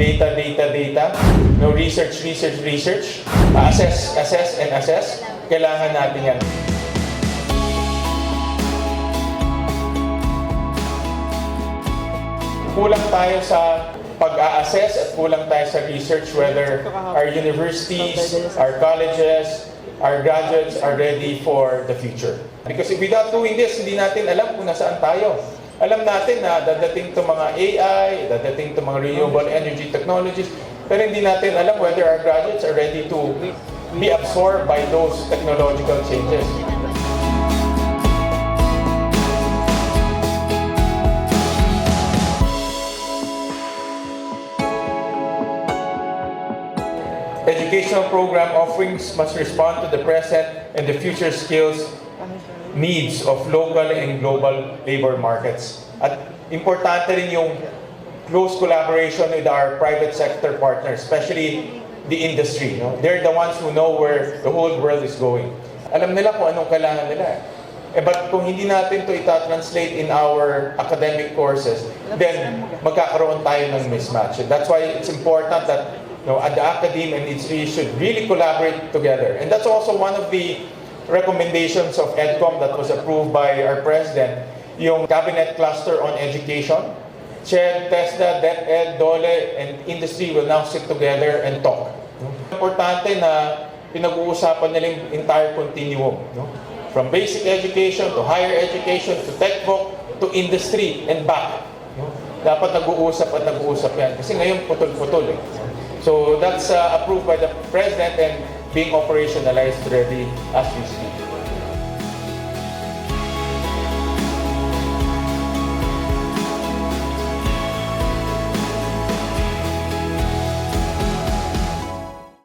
data, data, data, no research, research, research, assess, assess, and assess. Kailangan natin yan. Kulang tayo sa pag-a-assess at kulang tayo sa research whether our universities, our colleges, our graduates are ready for the future. Because if without doing this, hindi natin alam kung nasaan tayo. Alam natin na dadating to mga AI, dadating to mga renewable energy technologies, pero hindi natin alam whether our graduates are ready to be absorbed by those technological changes. Educational program offerings must respond to the present and the future skills needs of local and global labor markets. At importante rin yung close collaboration with our private sector partners, especially the industry. No? They're the ones who know where the whole world is going. Alam nila kung anong kailangan nila. Eh, but kung hindi natin to ita-translate in our academic courses, then magkakaroon tayo ng mismatch. And that's why it's important that you know, the academe and industry should really collaborate together. And that's also one of the recommendations of EDCOM that was approved by our president, yung cabinet cluster on education. CHED, TESDA, DepEd, DOLE, and industry will now sit together and talk. Importante na pinag-uusapan nila yung entire continuum. No? From basic education to higher education to voc to industry and back. No? Dapat nag-uusap at nag-uusap yan. Kasi ngayon putol-putol eh. So that's uh, approved by the President and being operationalized ready as we speak.